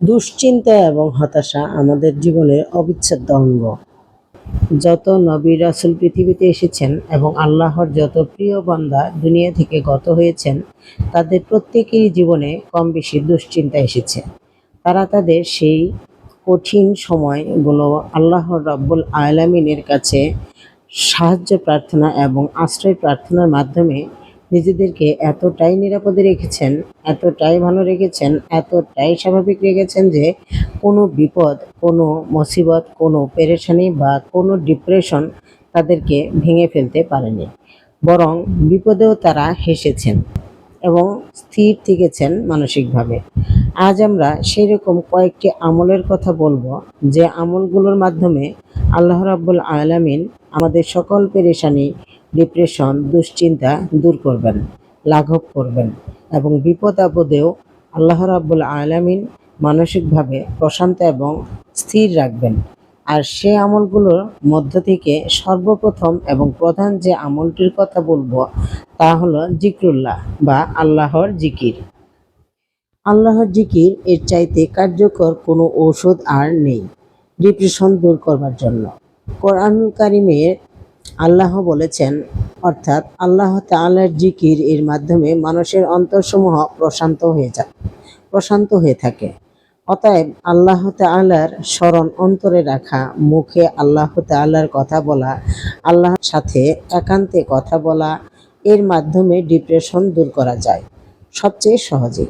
দুশ্চিন্তা এবং হতাশা আমাদের জীবনের অবিচ্ছেদ্য অঙ্গ। যত নবী রাসুল পৃথিবীতে এসেছেন এবং আল্লাহর যত প্রিয় বান্দা দুনিয়া থেকে গত হয়েছেন, তাদের প্রত্যেকেরই জীবনে কম বেশি দুশ্চিন্তা এসেছে। তারা তাদের সেই কঠিন সময়গুলো আল্লাহর রব্বুল আলামিনের কাছে সাহায্য প্রার্থনা এবং আশ্রয় প্রার্থনার মাধ্যমে নিজেদেরকে এতটাই নিরাপদে রেখেছেন, এতটাই ভালো রেখেছেন, এতটাই স্বাভাবিক রেখেছেন যে কোনো বিপদ, কোনো মুসিবত, কোনো পেরেশানি বা কোনো ডিপ্রেশন তাদেরকে ভেঙে ফেলতে পারেনি। বরং বিপদেও তারা হেসেছেন এবং স্থির থেকেছেন মানসিকভাবে। আজ আমরা সেই রকম কয়েকটি আমলের কথা বলব যে আমলগুলোর মাধ্যমে আল্লাহ রাব্বুল আলামিন আমাদের সকল পেরেশানি ডিপ্রেশন দুশ্চিন্তা দূর করবেন, লাঘব করবেন এবং বিপদ আপদেও আল্লাহ রাব্বুল আলামিন মানসিকভাবে প্রশান্ত এবং স্থির রাখবেন। আর সে আমলগুলোর মধ্য থেকে সর্বপ্রথম এবং প্রধান যে আমলটির কথা বলব তা হলো জিক্রুল্লাহ বা আল্লাহর জিকির। আল্লাহর জিকির এর চাইতে কার্যকর কোনো ঔষধ আর নেই ডিপ্রেশন দূর করবার জন্য। কোরআনুল কারিমের আল্লাহ বলেছেন, অর্থাৎ আল্লাহ তাআলার জিকির এর মাধ্যমে মানুষের অন্তরসমূহ প্রশান্ত হয়ে যায় প্রশান্ত হয়ে থাকে। অতএব আল্লাহ তাআলার স্মরণ অন্তরে রাখা, মুখে আল্লাহ তাআলার কথা বলা, আল্লাহর সাথে একান্তে কথা বলা, এর মাধ্যমে ডিপ্রেশন দূর করা যায়। সবচেয়ে সহজে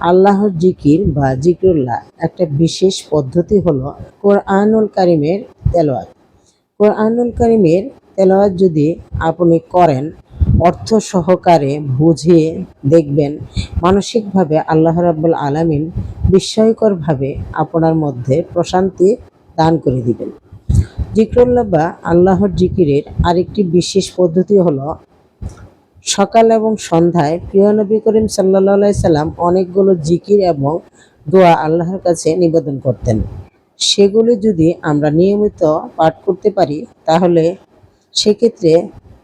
আল্লাহর জিকির বা জিকিরুল্লাহ একটা বিশেষ পদ্ধতি হলো কোরআনুল কারিমের তেলাওয়াত। কোরআনুল কারিমের তেলাওয়াত যদি আপনি করেন, অর্থ সহকারে বুঝিয়ে দেখবেন, মানসিকভাবে আল্লাহ রাব্বুল আলামিন বিস্ময়করভাবে আপনার মধ্যে প্রশান্তি দান করে দিবেন। জিক্রুল্লাহ বা আল্লাহর জিকিরের আরেকটি বিশেষ পদ্ধতি হলো, সকাল এবং সন্ধ্যায় প্রিয় নবী করিম সাল্লাহ সাল্লাম অনেকগুলো জিকির এবং দোয়া আল্লাহর কাছে নিবেদন করতেন। সেগুলি যদি আমরা নিয়মিত পাঠ করতে পারি, তাহলে সেক্ষেত্রে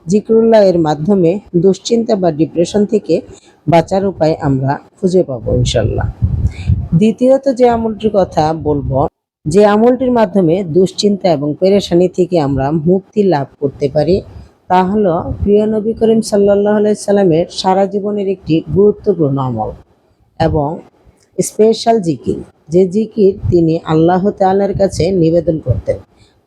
জিক্রুল্লাহ এর মাধ্যমে দুশ্চিন্তা বা ডিপ্রেশন থেকে বাঁচার উপায় আমরা খুঁজে পাবো ইনশাল্লাহ। দ্বিতীয়ত যে আমলটির কথা বলব, যে আমলটির মাধ্যমে দুশ্চিন্তা এবং পেরেশানি থেকে আমরা মুক্তি লাভ করতে পারি, তা হলো প্রিয় নবী করিম সাল্লাহ সাল্লামের সারা জীবনের একটি গুরুত্বপূর্ণ আমল এবং স্পেশাল জিকির। যে জিকির তিনি আল্লাহ তাআলার কাছে নিবেদন করতেন।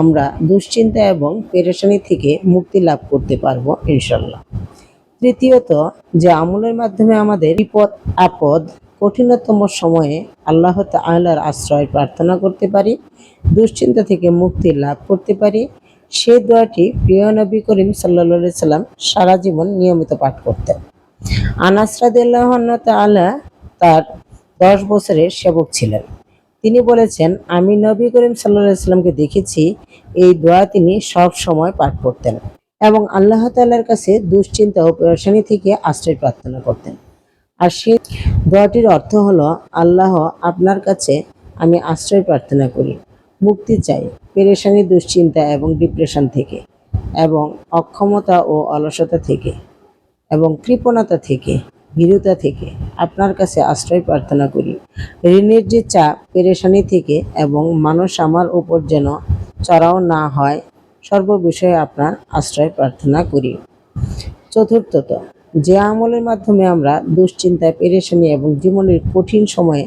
আমরা দুশ্চিন্তা এবং পেরেশানি থেকে মুক্তি লাভ করতে পারব ইনশাল্লাহ তৃতীয়ত, যে আমলের মাধ্যমে আমাদের বিপদ, আপদ, কঠিনতম সময়ে আল্লাহ তাআলার আশ্রয় প্রার্থনা করতে পারি, দুশ্চিন্তা থেকে মুক্তি লাভ করতে পারি সে দোয়াটি প্রিয় নবী করিম সাল্লা সাল্লাম সারা জীবন নিয়মিত পাঠ করতেন। আনাস রাদিয়াল্লাহু আনহু তার দশ বছরের সেবক ছিলেন। তিনি বলেছেন, আমি নবী করিম সাল্লাহ সাল্লামকে দেখেছি, এই দোয়া তিনি সব সময় পাঠ করতেন এবং আল্লাহ তাআলার কাছে দুশ্চিন্তা ও পেরেশানি থেকে আশ্রয় প্রার্থনা করতেন। আর সেই দোয়াটির অর্থ হলো, আল্লাহ আপনার কাছে আমি আশ্রয় প্রার্থনা করি, মুক্তি চাই, পেরেশানি, দুশ্চিন্তা এবং ডিপ্রেশন থেকে এবং অক্ষমতা ও অলসতা থেকে এবং কৃপণতা থেকে। ভীরুতা থেকে আপনার কাছে আশ্রয় প্রার্থনা করি। ঋণের যে চাপ, পেরেশানি থেকে এবং মানুষ আমার উপর যেন চড়াও না হয়, সর্ববিষয়ে আপনার আশ্রয় প্রার্থনা করি। চতুর্থত, যে আমলের মাধ্যমে আমরা দুশ্চিন্তায় পেরেশানি এবং জীবনের কঠিন সময়ে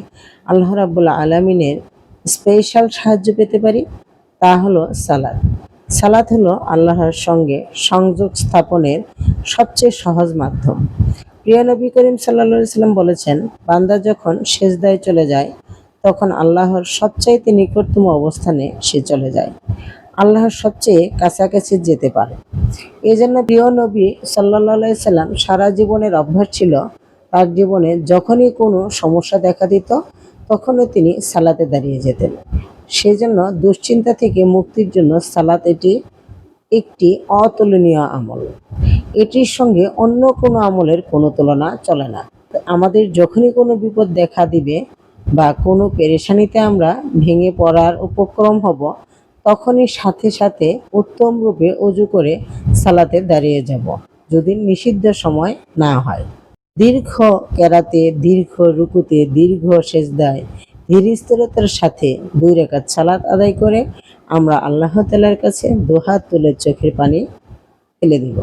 আল্লাহ রাবুল্লাহ আলমিনের স্পেশাল সাহায্য পেতে পারি, তা হলো সালাদ সালাত হলো আল্লাহর সঙ্গে সংযোগ স্থাপনের সবচেয়ে সহজ মাধ্যম। প্রিয় নবী করিম সাল্লা সাল্লাম বলেছেন, বান্দা যখন সেজদায় চলে যায়, তখন আল্লাহর সবচাইতে নিকটতম অবস্থানে সে চলে যায়। আল্লাহর সবচেয়ে কাছাকাছি যেতে পারে। এই জন্য প্রিয় নবী সাল্লা সাল্লাম সারা জীবনের অভ্যাস ছিল, তার জীবনে যখনই কোনো সমস্যা দেখা দিত, তখনও তিনি সালাতে দাঁড়িয়ে যেতেন। সেজন্য দুশ্চিন্তা থেকে মুক্তির জন্য সালাত এটি একটি অতুলনীয় আমল। এটির সঙ্গে অন্য কোনো আমলের কোনো তুলনা চলে না। আমাদের যখনই কোনো বিপদ দেখা দিবে বা কোনো পেরেশানিতে আমরা ভেঙে পড়ার উপক্রম হব, তখনই সাথে সাথে উত্তম রূপে অজু করে সালাতে দাঁড়িয়ে যাব, যদি নিষিদ্ধ সময় না হয়। দীর্ঘ কেরাতে, দীর্ঘ রুকুতে, দীর্ঘ সেজদায় ধীর স্থিরতার সাথে দুই রেখাত সালাত আদায় করে আমরা আল্লাহ তালার কাছে দুহাত তুলে চোখের পানি ফেলে দিব।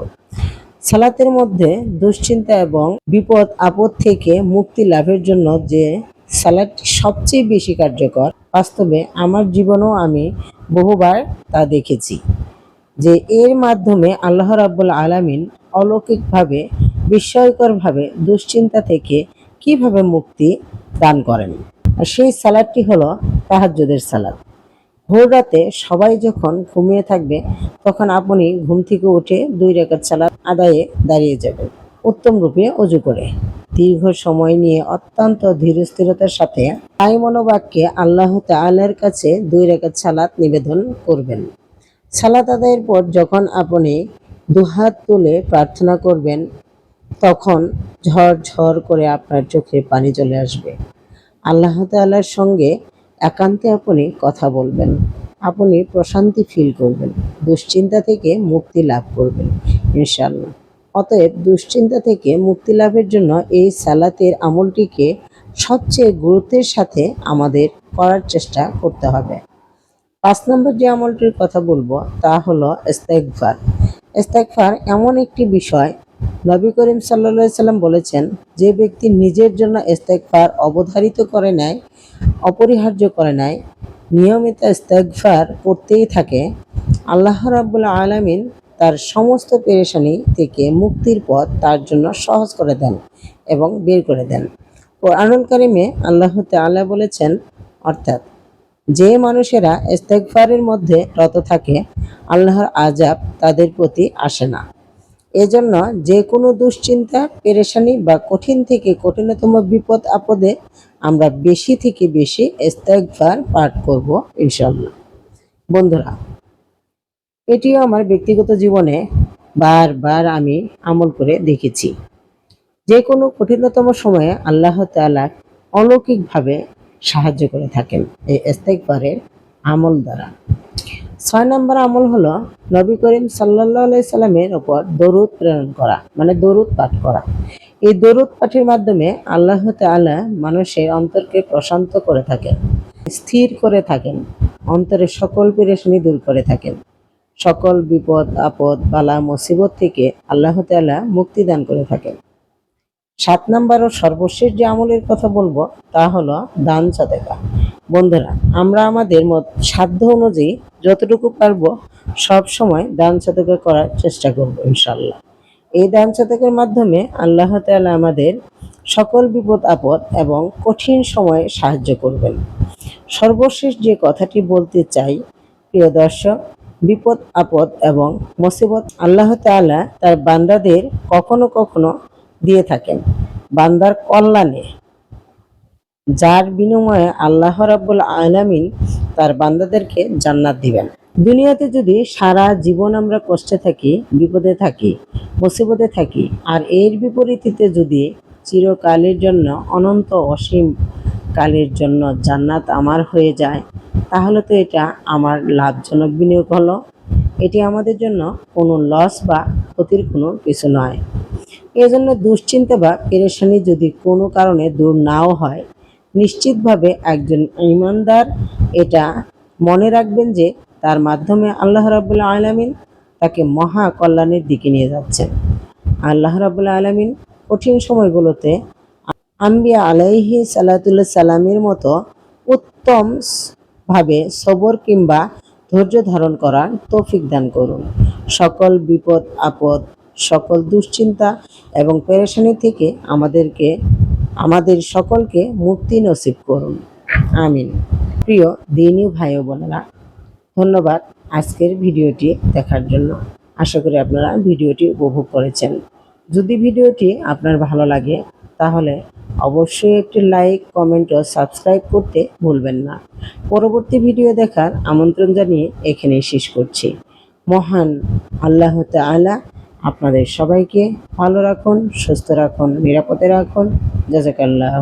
সালাতের মধ্যে দুশ্চিন্তা এবং বিপদ, আপদ থেকে মুক্তি লাভের জন্য যে সালাদটি সবচেয়ে বেশি কার্যকর, বাস্তবে আমার জীবনেও আমি বহুবার তা দেখেছি যে এর মাধ্যমে আল্লাহ রাব্বুল আলামিন অলৌকিকভাবে, বিস্ময়করভাবে দুশ্চিন্তা থেকে কীভাবে মুক্তি দান করেন। আর সেই সালাদটি হলো তাহাজ্জুদের সালাদ। ভোর রাতে সবাই যখন ঘুমিয়ে থাকবে, তখন আপনি ঘুম থেকে উঠে দুই রেখাত সালাদ আদায়ে দাঁড়িয়ে যাবেন। উত্তম রূপে অজু করে। দীর্ঘ সময় নিয়ে অত্যন্ত ধীরস্থিরতার সাথে তাই মনোবাক্যে আল্লাহ তাআলার কাছে দুই রেখাত সালাত নিবেদন করবেন। সালাত আদায়ের পর যখন আপনি দুহাত তুলে প্রার্থনা করবেন, তখন ঝড় ঝড় করে আপনার চোখে পানি চলে আসবে। আল্লাহ তাআলার সঙ্গে একান্তে আপনি কথা বলবেন। আপনি প্রশান্তি ফিল করবেন, দুশ্চিন্তা থেকে মুক্তি লাভ করবেন ইনশাল্লাহ অতএব দুশ্চিন্তা থেকে মুক্তি লাভের জন্য এই সালাতের আমলটিকে সবচেয়ে গুরুত্বের সাথে আমাদের করার চেষ্টা করতে হবে। পাঁচ নম্বর যে আমলটির কথা বলব তা হলো ইস্তেগফার। ইস্তেগফার এমন একটি বিষয় নবী করিম সাল্লা সাল্লাম বলেছেন, যে ব্যক্তি নিজের জন্য ইস্তেগফার অবধারিত করে নেয়, অপরিহার্য করে নেয়, নিয়মিত ইস্তেগফার করতেই থাকে, আল্লাহ রাব্বুল আলামিন তার সমস্ত পেরেশানি থেকে মুক্তির পথ তার জন্য সহজ করে দেন এবং বের করে দেন। কোরআনুল কারিমে আল্লাহ তাআলা বলেছেন, অর্থাৎ যে মানুষেরা ইস্তেগফারের মধ্যে রত থাকে, আল্লাহর আজাব তাদের প্রতি আসে না। এজন্য যে কোনো দুশ্চিন্তা, পেরেশানি বা কঠিন থেকে কঠিনতম বিপদ আপদে আমরা বেশি থেকে বেশি ইস্তেগফার পাঠ করব ইনশাল্লাহ বন্ধুরা, এটিও আমার ব্যক্তিগত জীবনে বারবার আমি আমল করে দেখেছি। যে কোনো কঠিনতম সময়ে আল্লাহ তাআলা অলৌকিকভাবে সাহায্য করে থাকেন এই ইস্তেগফারের আমল দ্বারা। ছয় নম্বর আমল হলো নবী করিম সাল্লাহ সাল্লামের ওপর দরুদ প্রেরণ করা মানে দরুদ পাঠ করা। এই দরুদ পাঠের মাধ্যমে আল্লাহ তাআলা মানুষের অন্তরকে প্রশান্ত করে থাকেন, স্থির করে থাকেন অন্তরের সকল পেরেশানি দূর করে থাকেন। সকল বিপদ, আপদ, বালা, মুসিবত থেকে আল্লাহ তাআলা মুক্তি দান করে থাকেন। সাত নম্বর ও সর্বশেষ যে আমলের কথা বলব তা হলো দান সাদেকা। বন্ধুরা, আমরা আমাদের সাধ্য অনুযায়ী যতটুকু পারব সব সময় দান সাদেকা করার চেষ্টা করব ইনশাল্লাহ এই দান সাদেকার মাধ্যমে আল্লাহ তাআলা আমাদের সকল বিপদ, আপদ এবং কঠিন সময়ে সাহায্য করবেন। সর্বশেষ যে কথাটি বলতে চাই, প্রিয় দর্শক, বিপদ, আপদ এবং মুসিবত আল্লাহ তাআলা তার বান্দাদের কখনো কখনো দিয়ে থাকেন। বান্দার কল্যাণে যার বিনিময়ে আল্লাহ রাব্বুল আলামিন তার বান্দাদেরকে জান্নাত দিবেন। দুনিয়াতে যদি সারা জীবন আমরা কষ্টে থাকি, বিপদে থাকি, মুসিবতে থাকি, আর এর বিপরীতে যদি চিরকালের জন্য, অনন্ত অসীম কালের জন্য জান্নাত আমার হয়ে যায়, তাহলে তো এটা আমার লাভজনক বিনিয়োগ হলো। এটি আমাদের জন্য কোনো লস বা ক্ষতির কোনো কিছু নয়। এজন্য দুশ্চিন্তা বা পেরেশানি যদি কোনো কারণে দূর নাও হয় নিশ্চিতভাবে একজন ইমানদার এটা মনে রাখবেন যে তার মাধ্যমে আল্লাহ রাবুল্লাহ আলামিন তাকে মহা কল্যাণের দিকে নিয়ে যাচ্ছেন। আল্লাহ রাবুল্লাহ আলামিন কঠিন সময়গুলোতে আম্বিয়া আলাইহি সালাতুল্লাহ সালামের মতো উত্তম ভাবে সবর কিংবা ধৈর্য ধারণ করার তৌফিক দান করুন। সকল বিপদ, আপদ, সকল দুশ্চিন্তা এবং পেরেশানি থেকে আমাদেরকে আমাদের সকলকে মুক্তি নসিব করুন। আমিন। প্রিয় দিনী ভাই বোনেরা, ধন্যবাদ আজকের ভিডিওটি দেখার জন্য। আশা করি আপনারা ভিডিওটি উপভোগ করেছেন। যদি ভিডিওটি আপনার ভালো লাগে, তাহলে অবশ্যই একটি লাইক, কমেন্ট ও সাবস্ক্রাইব করতে ভুলবেন না। পরবর্তী ভিডিও দেখার আমন্ত্রণ জানিয়ে এখানেই শেষ করছি। মহান আল্লাহ তাআলা আপনাদের সবাইকে ভালো রাখুন সুস্থ রাখুন নিরাপদে রাখুন। জাজাকাল্লাহ